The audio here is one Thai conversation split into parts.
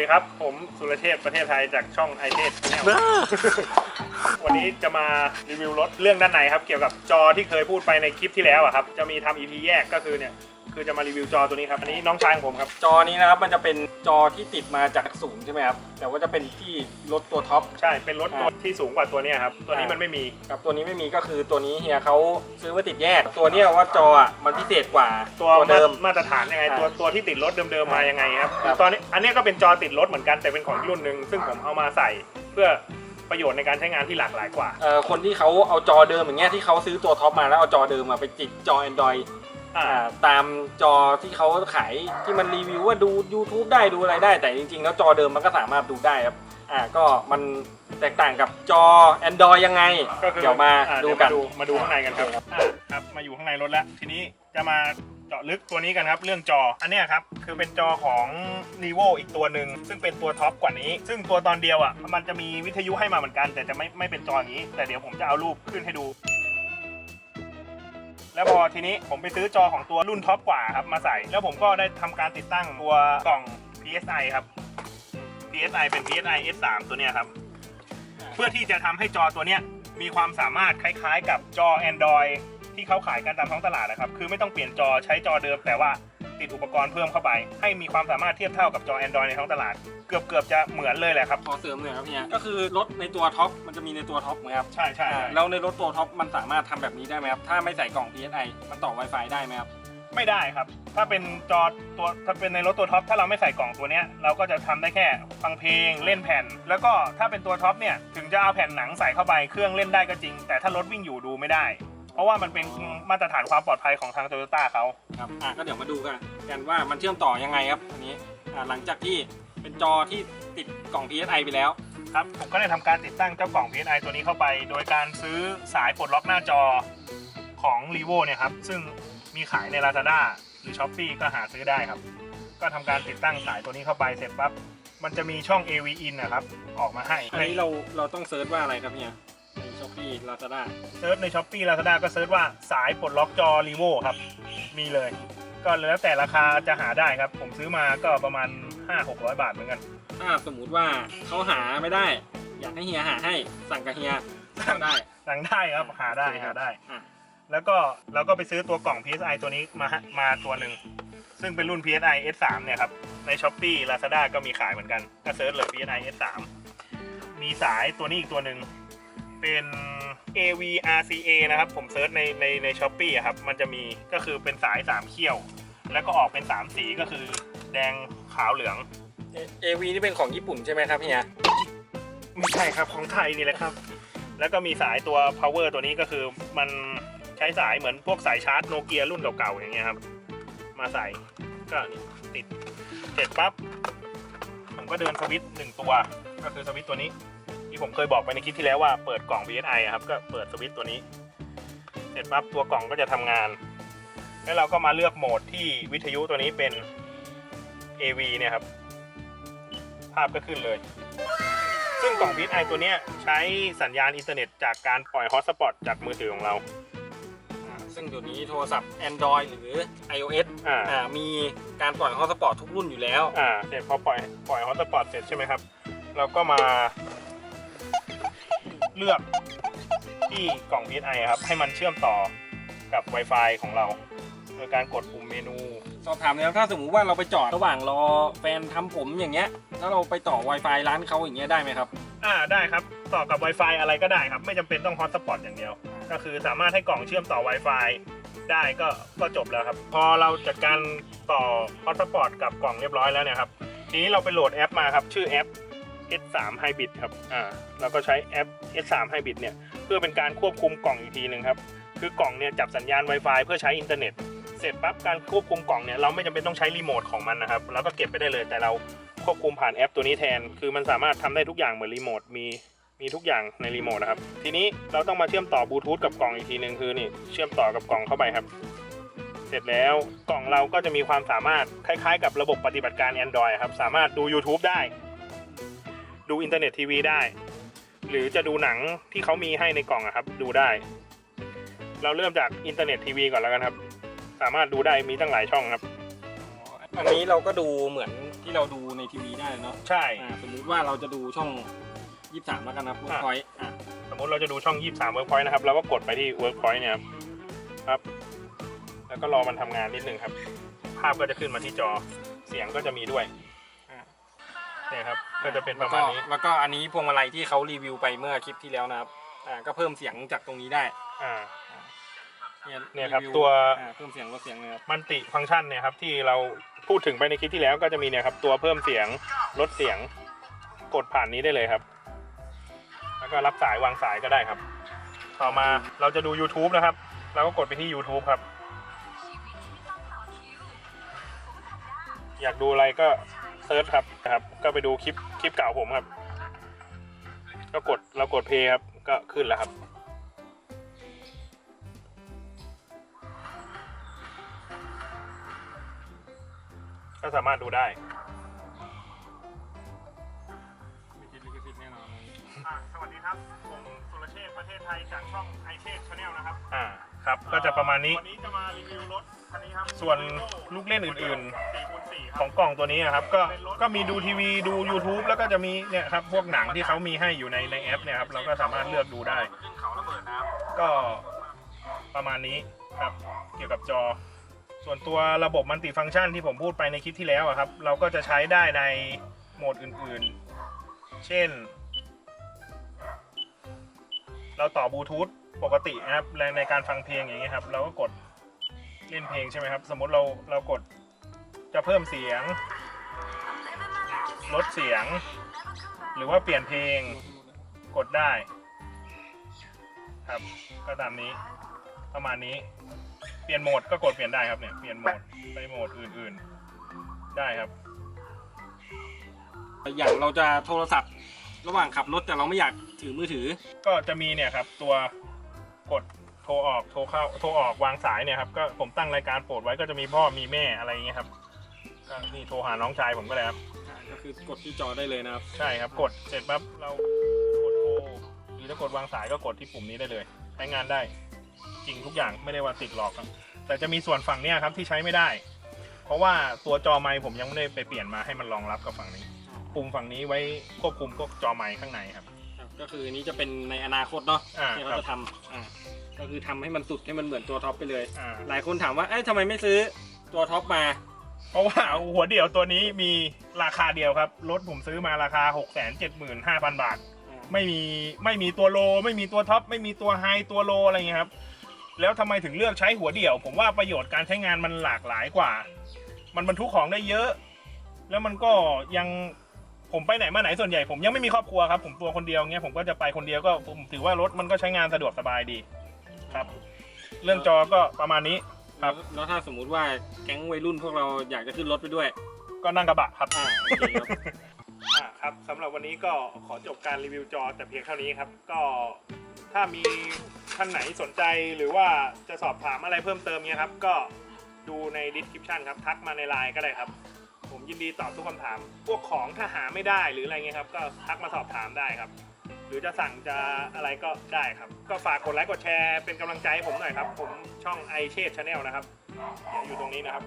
ดีครับ ผมสุรเชษฐ์ประเทศไทยจากช่องไอเทสแนลวันนี้จะมารีวิวรถเรื่องด้านในครับ เกี่ยวกับจอที่เคยพูดไปในคลิปที่แล้วอะครับ จะมีทำ EP แยกก็คือเนี่ย คือจะมารีวิวจอตัวนี้ครับ อันนี้น้องชายของผมครับ จอนี้นะครับมันจะเป็นจอที่ติดมาจากศูนย์ใช่ไหมครับ แต่ว่าจะเป็นที่รถตัวท็อป ใช่ เป็นรถตัวที่สูงกว่าตัวเนี้ยครับ ตัวนี้มันไม่มี ครับ ตัวนี้ไม่มีก็คือตัวนี้เฮียเขาซื้อมาติดแยก ตัวเนี้ยว่าจออะมันพิเศษกว่าตัวเดิม มาตรฐานยังไง ตัวตัวที่ติดรถเดิมๆมายังไงครับครับตอนนี้อันนี้ก็เป็นจอติดรถเหมือนกันแต่เป็นของอีกรุ่นหนึ่งซึ่งผมเอามาใส่เพื่อประโยชน์ในการใช้งานที่หลากหลายกว่าเอ่อคนที่เขาเอาจอเดิมอย่างเงี้ยที่เขาซื้อตัวท็อปมาแล้วเอาจอเดิมมาไปติดจอ Android อ่าอ่าตามจอที่เขาขายที่มันรีวิวว่าดู YouTube ได้ดูอะไรได้แต่จริงๆ แล้วจอเดิมมันก็สามารถดูได้ครับอ่าก็มันแตกต่างกับจอ Android ยังไง ก็คือเดี๋ยวมาอ่ดูกันเยวมาดูมาดูข้างในกันครับอะครับ มาอยู่ข้างในรถแล้ว ทีนี้จะมาเจาะลึกตัวนี้กันครับ เรื่องจอ อันเนี้ยครับ คือเป็นจอของ n e v o อีกตัวหนึ่ง ซึ่งเป็นตัวท็อปกว่านี้ ซึ่งตัวตอนเดียวอะ มันจะมีวิทยุให้มาเหมือนกัน แต่จะไม่ไม่เป็นจออย่างนี้ แต่เดี๋ยวผมจะเอารูปขึ้นให้ดู แล้วพอทีนี้ผมไปซื้อจอของตัวรุ่นท็อปกว่าครับมาใส่ แล้วผมก็ได้ทำการติดตั้งตัวกล่อง PSI ครับ PSI เป็น PSI S3 ตัวเนี้ยครับ เพื่อที่จะทำให้จอตัวเนี้ยมีความสามารถคล้ายๆ กับจอ Android ที่เขาขายกันตามท้องตลาดนะครับ คือไม่ต้องเปลี่ยนจอใช้จอเดิมแต่ว่า ติดอุปกรณ์เพิ่มเข้าไป ให้มีความสามารถเทียบเท่ากับจอ Android ในท้องตลาด เกือบเกือบๆจะเหมือนเลยแหละครับ ขอเสริมหน่อยครับเฮียก็คือรถในตัวท็อปมันจะมีในตัวท็อปไหมครับใช่ใช่อ่าใช่แล้วในรถตัวท็อปมันสามารถทำแบบนี้ได้ไหมครับ ถ้าไม่ใส่กล่อง PSI มันต่อ Wi-Fi ได้ไหมครับ ไม่ได้ครับ ถ้าเป็นจอตัวถ้าเป็นในรถตัวท็อปถ้าเราไม่ใส่กล่องตัวเนี้ยเราก็จะทำได้แค่ฟังเพลงเล่นแผ่น แล้วก็ถ้าเป็นตัวท็อปเนี่ยถึงจะเอาแผ่นหนังใส่เข้าไปเครื่องเล่นได้ก็จริง แต่ถ้ารถวิ่งอยู่ดูไม่ได้ เพราะว่ามันเป็นมาตรฐานความปลอดภัยของทางโตโยต้าเขาครับอะก็เดี๋ยวมาดูกันกันว่ามันเชื่อมต่อยังไงครับอันนี้อ่าหลังจากที่เป็นจอที่ติดกล่อง PSI ไปแล้ว ครับผมก็ได้ทำการติดตั้งเจ้ากล่อง PSI ตัวนี้เข้าไป โดยการซื้อสายปลดล็อกหน้าจอของ r e v o เนี่ยครับ ซึ่งมีขายใน Lazada หรือ s h อ p e e ก็หาซื้อได้ครับ ก็ทำการติดตั้งสายตัวนี้เข้าไปเสร็จปั๊บมันจะมีช่อง AV in นะครับ ออกมาให้อันนี้เราเราต้องเซิร์ชว่าอะไรครับเนี่ย ในช้อปปี้ลาซาด้าเซิร์ชใน s h อ p e e Lazada ก็เซิร์ชว่าสายปลดล็อกจอ r e v o ครับ มีเลย ก็แล้วแต่ราคาจะหาได้ครับ ผมซื้อมาก็ประมาณ 5-600 บาทเหมือนกัน ถ้าสมมุติว่าเขาหาไม่ได้ อยากให้เฮียหาให้สั่งกับเฮียสั่งได้ สั่งได้ครับหาได้โอเคครัหาบได้ อะแล้วก็เราก็ไปซื้อตัวกล่อง PSI ตัวนี้มาฮะมาตัวหนึ่ง ซึ่งเป็นรุ่น PSI S3 เนี่ยครับ ใน s h อ p e e Lazada ก็มีขายเหมือนกัน ก็เซิร์ชเลย PSI S3 มีสายตัวนี้อีกตัวหนึ่ง เป็น AV RCA นะครับ ผมเซิร์ชในในใน s h อ p e e ครับ มันจะมีก็คือเป็นสาย 3 เขี้ยว แล้วก็ออกเป็น 3 สีก็คือแดงขาวเหลืองเอวีนี่เป็นของญี่ปุ่นใช่ไหมครับเฮียไม่ใช่ครับของไทยนี่แหละครับ แล้วก็มีสายตัว power ตัวนี้ก็คือมันใช้สายเหมือนพวกสายชาร์จโนเกียรุ่นเก่าๆอย่างเงี้ยครับ มาใส่ก็นี่ติดเสร็จปั๊บผมก็เดินสวิตช์หนึ่งตัว ก็คือสวิตช์ตัวนี้ ที่ผมเคยบอกไปในคลิปที่แล้วว่าเปิดกล่อง VSI อะครับก็เปิดสวิตช์ตัวนี้ เสร็จปั๊บตัวกล่องก็จะทำงาน แล้วเราก็มาเลือกโหมดที่วิทยุตัวนี้เป็น AV เนี่ยครับ ภาพก็ขึ้นเลย ซึ่งกล่อง VSI ตัวเนี้ยใช้สัญญาณอินเทอร์เน็ตจากการปล่อยฮอตสปอตจากมือถือของเราอ่าซึ่งเดี๋ยวนี้โทรศัพท์ Android หรือ iOS อ่าอ่ามีการปล่อยฮอตสปอร์ตทุกรุ่นอยู่แล้วอ่าเสร็จพอปล่อยปล่อยฮอตสปอตเสร็จใช่ไหมครับ เราก็มา เลือกที่กล่อง VSI ครับ ให้มันเชื่อมต่อกับ Wi-Fi ของเรา โดยการกดปุ่มเมนู สอบถามเลยครับถ้าสมมุติว่าเราไปจอดระหว่างรอแฟนทำผมอย่างเงี้ยถ้าเราไปต่อ Wi-Fi ร้านเขาอย่างเงี้ยได้ไหมครับ อ่าได้ครับ ต่อกับ Wi-Fi อะไรก็ได้ครับ ไม่จำเป็นต้องฮอตสปอตอย่างเดียว ก็คือสามารถให้กล่องเชื่อมต่อ Wi-Fi ได้ก็ก็จบแล้วครับ พอเราจัดการต่อฮอตสปอตกับกล่องเรียบร้อยแล้วเนี่ยครับ ทีนี้เราไปโหลดแอปมาครับ ชื่อแอป S3 Hybrid ครับ อ่าเราก็ใช้แอป S3 Hybrid เนี่ย เพื่อเป็นการควบคุมกล่องอีกทีหนึ่งครับ คือกล่องเนี่ยจับสัญญาณ Wi-Fi เพื่อใช้อินเทอร์เน็ต เสร็จปั๊บการควบคุมกล่องเนี่ยเราไม่จำเป็นต้องใช้รีโมทของมันนะครับเราก็เก็บไปได้เลย แต่เราควบคุมผ่านแอปตัวนี้แทน คือมันสามารถทำได้ทุกอย่างเหมือนรีโมท มีมีทุกอย่างในรีโมทนะครับ ทีนี้เราต้องมาเชื่อมต่อบลูทูธกับกล่องอีกทีหนึ่งคือนี่เชื่อมต่อกับกล่องเข้าไปครับ เสร็จแล้วกล่องเราก็จะมีความสามารถคล้ายๆ กับระบบปฏิบัติการ Android ครับ สามารถดู YouTube ได้ ดูอินเทอร์เน็ตทีวีได้ หรือจะดูหนังที่เขามีให้ในกล่องอะครับ ดูได้ เราเริ่มจากอินเทอร์เน็ตทีวีก่อนแล้วกันครับ สามารถดูได้มีตั้งหลายช่องครับ อันนี้เราก็ดูเหมือนที่เราดูในทีวีได้เนาะใช่ อ่าสมมุติว่าเราจะดูช่อง 23 แล้วกันนะเวิร์กพอยต์อะสมมุติเราจะดูช่อง 23 Workpoint นะครับเราก็กดไปที่ Workpoint เนี่ยครับครับ แล้วก็รอมันทำงานนิดนึงครับ ภาพก็จะขึ้นมาที่จอเสียงก็จะมีด้วยอ่า เนี่ยครับก็จะเป็นปแล้วระมาก็ณนี้ แล้วก็อันนี้พวงมาลัยที่เขารีวิวไปเมื่อคลิปที่แล้วนะครับอ่าก็เพิ่มเสียงจากตรงนี้ได้อ่า เนี่ยเนี่ยครับวิตัว อ่าเพิ่มเสียงลดเสียงนะครับมันติฟังก์ชันเนี่ยครับที่เราพูดถึงไปในคลิปที่แล้วก็จะมีเนี่ยครับตัวเพิ่มเสียงลดเสียง กดผ่านนี้ได้เลยครับ แล้วก็รับสายวางสายก็ได้ครับ ต่อมาเราจะดู YouTube นะครับเราก็กดไปที่ YouTube ครับ อยากดูอะไรก็เซิร์ชครับนะครับ ก็ไปดูคลิปคลิปเก่าผมครับ ก็กดเรากดเพย์ครับ ก็ขึ้นแล้วครับก็สามารถดูได้ไม่ติดลิขสิทธิ์แน่นอนสวัสดีครับผมสุรเชษฐ์ ประเทศไทยจากช่องไอเชษชาแนลนะครับอ่าครับก็จะประมาณนี้ วันนี้จะมารีวิวรถคันนี้ครับส่วนลูกเล่นอื่นๆ ของกล่องตัวนี้ครับก็ก็มีดูทีวีดู YouTube แล้วก็จะมีเนี่ยครับพวกหนังที่เขามีให้อยู่ในในแอปเนี่ยครับเราก็สามารถเลือกดูได้ขึ้นเขาระเบิดนะครับก็ประมาณนี้ครับเกี่ยวกับจอ ส่วนตัวระบบมัลติฟังก์ชันที่ผมพูดไปในคลิปที่แล้วอะครับ เราก็จะใช้ได้ในโหมดอื่นๆ เช่น เราต่อบลูทูธปกตินะครับแรงในการฟังเพลงอย่างเงี้ยครับ เราก็กดเล่นเพลงใช่ไหมครับ สมมติเราเรากดจะเพิ่มเสียง ลดเสียง หรือว่าเปลี่ยนเพลงกดได้ ครับก็ตามนี้ ประมาณนี้ เปลี่ยนโหมดก็กดเปลี่ยนได้ครับเนี่ยเปลี่ยนโหมดไปโหมดอื่นๆ ได้ครับ อย่างเราจะโทรศัพท์ ระหว่างขับรถแต่เราไม่อยากถือมือถือ ก็จะมีเนี่ยครับตัวกดโทรออกโทรเข้าโทรออกวางสายเนี่ยครับก็ผมตั้งรายการโปรดไว้ก็จะมีพ่อมีแม่อะไรอย่างเงี้ยครับก็นี่โทรหาน้องชายผมก็เลยครับอ่าก็คือกดที่จอได้เลยนะครับ ใช่ครับกดเสร็จปั๊บเรากดโทรหรือถ้ากดวางสายก็กดที่ปุ่มนี้ได้เลยใช้งานได้ จริงทุกอย่างไม่ได้ว่าติดหลอกครับ แต่จะมีส่วนฝั่งเนี้ยครับที่ใช้ไม่ได้ เพราะว่าตัวจอไมค์ผมยังไม่ได้ไปเปลี่ยนมาให้มันรองรับกับฝั่งนี้ ปุ่มฝั่งนี้ไว้ควบคุมพวกจอไมค์ข้างในครับ ครับก็คืออันนี้จะเป็นในอนาคตเนาะอ่าที่คเขารับจะทำอ่าก็คือทำให้มันสุดให้มันเหมือนตัวท็อปไปเลย อ่าหลายคนถามว่าเอ้ยทำไมไม่ซื้อตัวท็อปมา เพราะว่าหัวเดี่ยวตัวนี้มีราคาเดียวครับ รถผมซื้อมาราคา 6 7 5 0 0 0 บาท ไม่มีไม่มีตัวโล ไม่มีตัวท็อปไม่มีตัวไฮตัวโลอะไรเงี้ยครับ แล้วทำไมถึงเลือกใช้หัวเดี่ยว ผมว่าประโยชน์การใช้งานมันหลากหลายกว่า มันบรรทุกของได้เยอะ แล้วมันก็ยัง ผมไปไหนมาไหนส่วนใหญ่ผมยังไม่มีครอบครัวครับผมตัวคนเดียวเงี้ยผมก็จะไปคนเดียวก็ผมถือว่ารถมันก็ใช้งานสะดวกสบายดีครับ เรื่องจอก็ประมาณนี้ ครับ แล้วแล้วถ้าสมมุติว่าแก๊งวัยรุ่นพวกเราอยากจะขึ้นรถไปด้วย ก็นั่งกระบะครับ อ่าโอเคครับ อ่าครับสำหรับวันนี้ก็ขอจบการรีวิวจอแต่เพียงเท่านี้ครับ ก็ถ้ามีท่านไหนสนใจหรือว่าจะสอบถามอะไรเพิ่มเติมเนี้ยครับ ก็ดูใน description ครับ ทักมาในไลน์ก็ได้ครับ ผมยินดีตอบทุกคำถาม พวกของถ้าหาไม่ได้หรืออะไรเงี้ยครับ ก็ทักมาสอบถามได้ครับ หรือจะสั่งจะอะไรก็ได้ครับ ก็ฝากกดไลค์กดแชร์เป็นกำลังใจให้ผมหน่อยครับ ผมช่องไอเชษชาแนลนะครับเดี๋ยวอยู่ตรงนี้นะครับ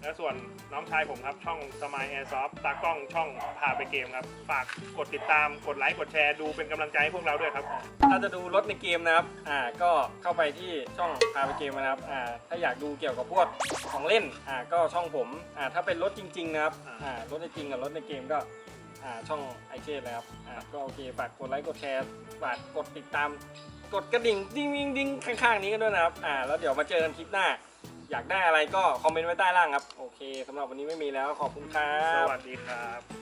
และส่วนน้องชายผมครับช่องสมายแอร์ซอฟตากล้องช่องพาไปเกมครับ ฝากกดติดตามกดไลค์กดแชร์ดูเป็นกำลังใจให้พวกเราด้วยครับ ถ้าจะดูรถในเกมนะครับ อ่า ก็เข้าไปที่ช่องพาไปเกมนะครับ อ่า ถ้าอยากดูเกี่ยวกับพวกของเล่น อ่า ก็ช่องผม อ่า ถ้าเป็นรถจริงๆนะครับ อ่า รถในจริงกับรถในเกมก็ อ่า ช่องไอเชนนะครับ อ่า ก็โอเค ฝากกดไลค์กดแชร์ ฝากกดติดตาม กดกระดิ่งดิ้งดิ้งดิ้งข้างๆนี้กันด้วยนะครับ อ่า แล้วเดี๋ยวมาเจอกันคลิปหน้า อยากได้อะไรก็คอมเมนต์ไว้ใต้ล่างครับ โอเคสำหรับวันนี้ไม่มีแล้วขอบคุณครับ สวัสดีครับ